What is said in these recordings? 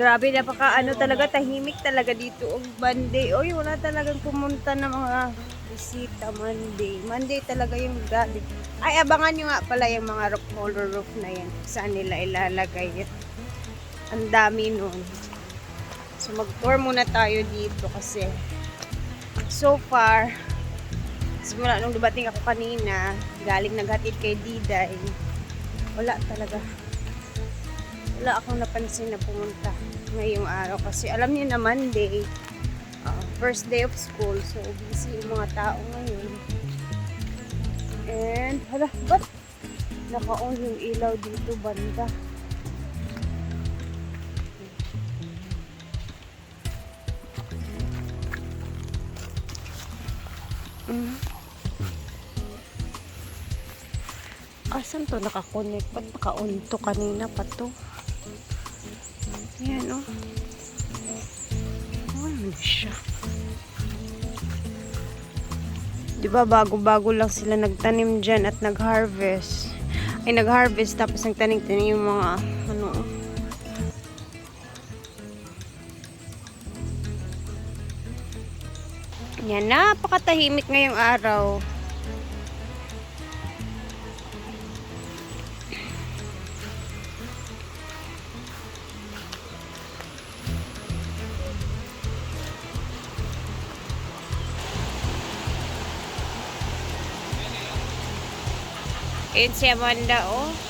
Grabe, napaka ano talaga, tahimik talaga dito. Og Monday, oy, wala talagang pumunta ng mga bisita Monday. Monday talaga yung gabi. Ay, abangan nyo nga pala yung mga roof roller roof na yan. Saan nila ilalagay yan. Ang dami nun. So, mag-tour muna tayo dito kasi so far, simula nung dumating ako kanina, galing naghatid kay Diday, wala talaga. Wala akong napansin na pumunta ngayong araw kasi alam niyo na Monday uh, first day of school so busy yung mga tao ngayon. And hala ba't naka-on yung ilaw dito banda Mm. Asan to nakakonect? Ba't naka-on to kanina pa to? Yan, oh. Ano siya? Di ba bago-bago lang sila nagtanim dyan at nag-harvest. Ay, nag-harvest tapos nagtanim-tanim yung mga, Yan, napakatahimik ngayong araw. Si Amanda, oh.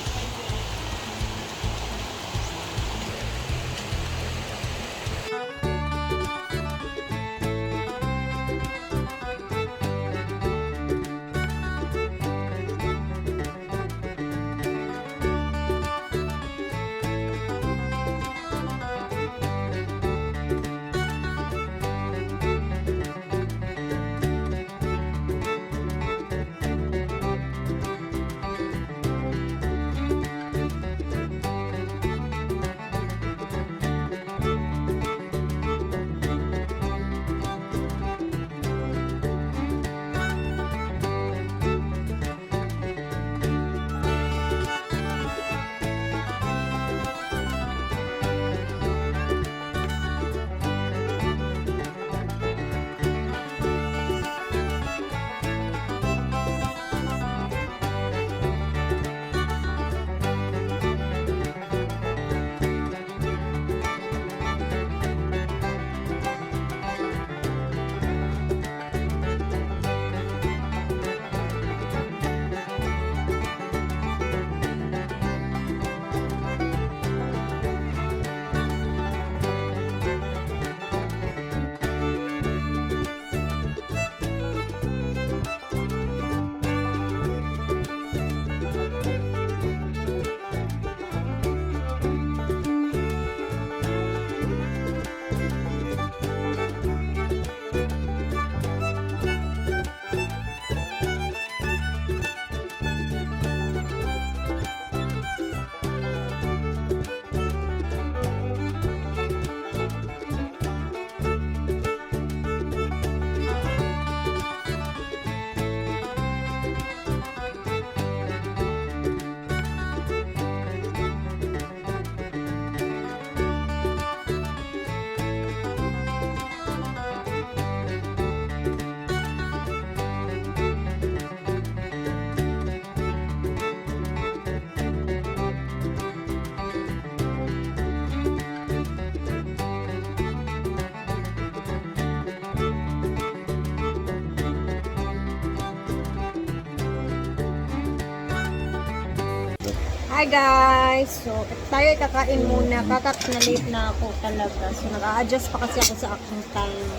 Hi guys! So, tayo ay kakain muna. Kakat na late na ako talaga. So, nag-a-adjust pa kasi ako sa aking time.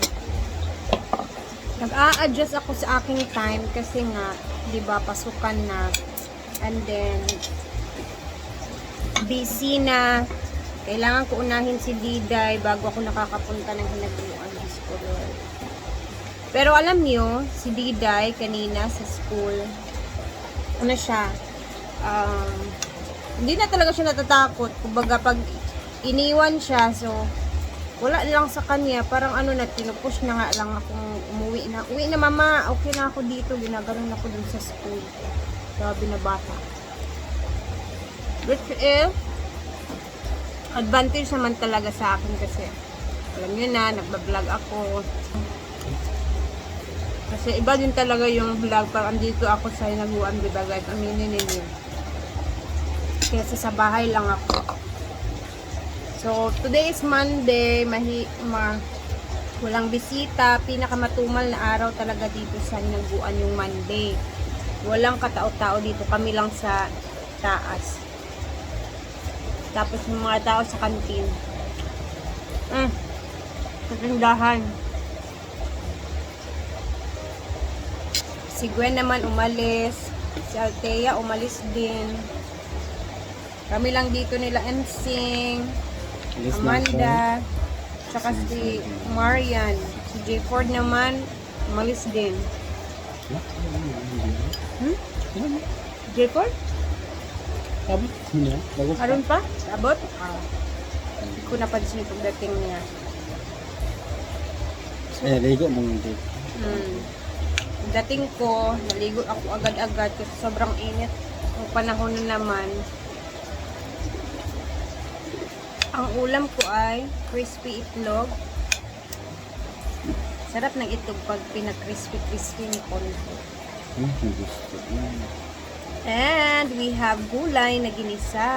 Nag-a-adjust ako sa aking time kasi nga, di ba, pasukan na. And then, busy na. Kailangan ko unahin si Diday bago ako nakakapunta ng hinaguluan ng school. Pero alam niyo, si Diday kanina sa school, ano siya, um, hindi na talaga siya natatakot. Kumbaga, pag iniwan siya, so, wala lang sa kanya, parang ano na, pinupush na nga lang akong umuwi na. Uwi na mama, okay na ako dito. Ginaganon ako dun sa school. Sabi na bata. Which is, advantage naman talaga sa akin kasi alam nyo na, nagbablog ako. Kasi iba din talaga yung vlog pag andito ako sa hinaguan, di ba guys? Aminin ninyo. Kasi sa bahay lang ako. So, today is Monday, mahi, ma, walang bisita, pinakamatumal na araw talaga dito sa hinaguan yung Monday. Walang katao-tao dito, kami lang sa taas. Tapos yung mga tao sa kantin. Mm. Sa tindahan. Si Gwen naman umalis. Si Althea umalis din. Kami lang dito nila Ensing. Amanda, tsaka si Marian. Si J. Ford naman umalis din. Hmm? J. Ford? Abot niya. Aron pa? Abot? Ah. Hindi ko napansin yung pagdating niya. Eh, ligo mo hindi. Hmm. Dating ko, naligo ako agad-agad kasi sobrang init. Ang panahon na naman. Ang ulam ko ay crispy itlog. Sarap ng itlog pag pinag-crispy-crispy ni. Hmm. Hmm. And we have gulay na ginisa.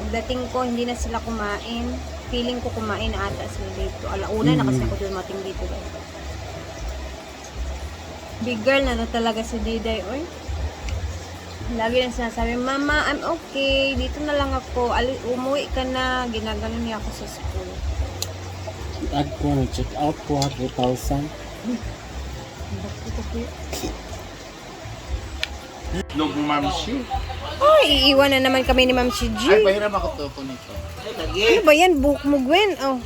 Pagdating ko, hindi na sila kumain. Feeling ko kumain na ata sila dito. Alauna na kasi ako dumating dito. Guys. Big girl na na talaga si Diday. Oy. Lagi lang sinasabi, Mama, I'm okay. Dito na lang ako. Ali, umuwi ka na. Ginagano niya ako sa school. Add ko, check out ko ha, 2,000. Log mamshi. Ay, iiwan na naman kami ni Ma'am si G. Ay, pahiram ako to po nito. Ano ba yan? Buhok mo, Gwen. Oh.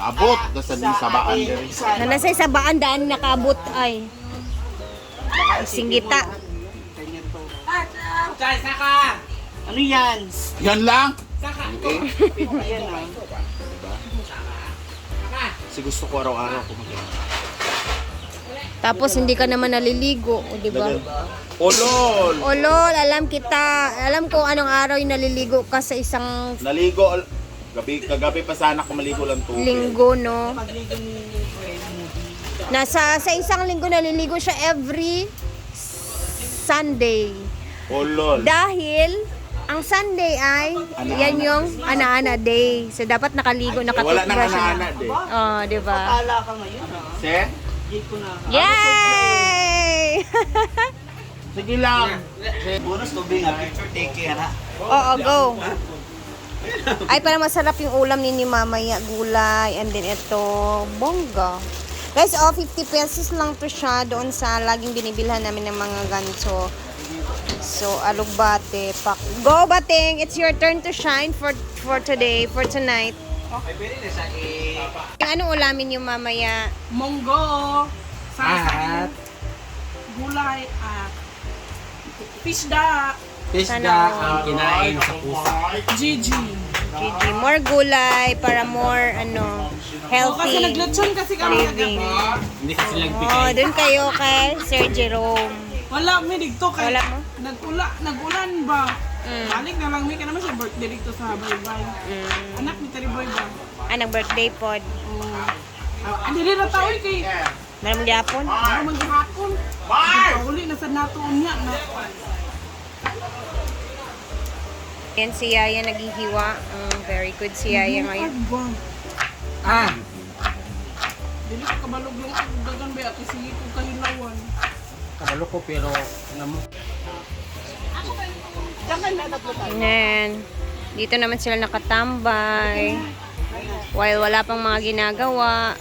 Maabot. Tapos sa din sabaan din. Na nasa sabaan daan nakabot ay. Singgita. Ano yan? Yan lang. Yan ah. Kasi gusto ko araw-araw ko mag Tapos hindi ka naman naliligo, o di ba? Oh, lol. O lol, alam kita. Alam ko anong araw yung naliligo ka sa isang Naligo. al- Gabi, kagabi pa sana ako maligo lang tubig. linggo, no? Pagligo ni Nasa sa isang linggo naliligo siya every Sunday. Oh, lol. Dahil ang Sunday ay Ana-ana. yan yung ana-ana day. So dapat nakaligo, Wala nang nakatutbrush anak din. Oh, di ba? Kala ka ngayon ah. Se? Hindi ko na. Yay! Sige lang. Bonus tubig ah. Picture take care ha. Oo, go. Ay, para masarap yung ulam ni ni mamaya. Gulay. And then ito, bongga. Guys, oh, 50 pesos lang to siya doon sa laging binibilhan namin ng mga ganito. So, alugbate. Pak. Go, Bating! It's your turn to shine for for today, for tonight. Okay. Anong ulamin yung mamaya? monggo, At sasakit, gulay, at pisda, Sana all. kinain sa pusa. Gigi. Gigi, more gulay para more, ano, O kasi healthy naglutson kasi kami living. Hindi kasi lang Oh, dun kayo kay Sir Jerome. Wala mi dito kay Wala mo? nagula nagulan ba? Mm. Balik na lang mi ka naman sa birthday dito sa Baybay. Mm. Anak ni Tariboy ba? Ah, nag-birthday pod. Oh. Ah, rin na tao kay Maraming gyapon. ano maghapon. Uli na sa nato unya na. Yan si Yaya naghihiwa. Mm, very good si Yaya ngayon. Ba? Ah! Dili ko kabalog ako dagan ba ati sige ko kahilawan. Kabalo ko pero alam mo. Ayan. Dito naman sila nakatambay. While wala pang mga ginagawa.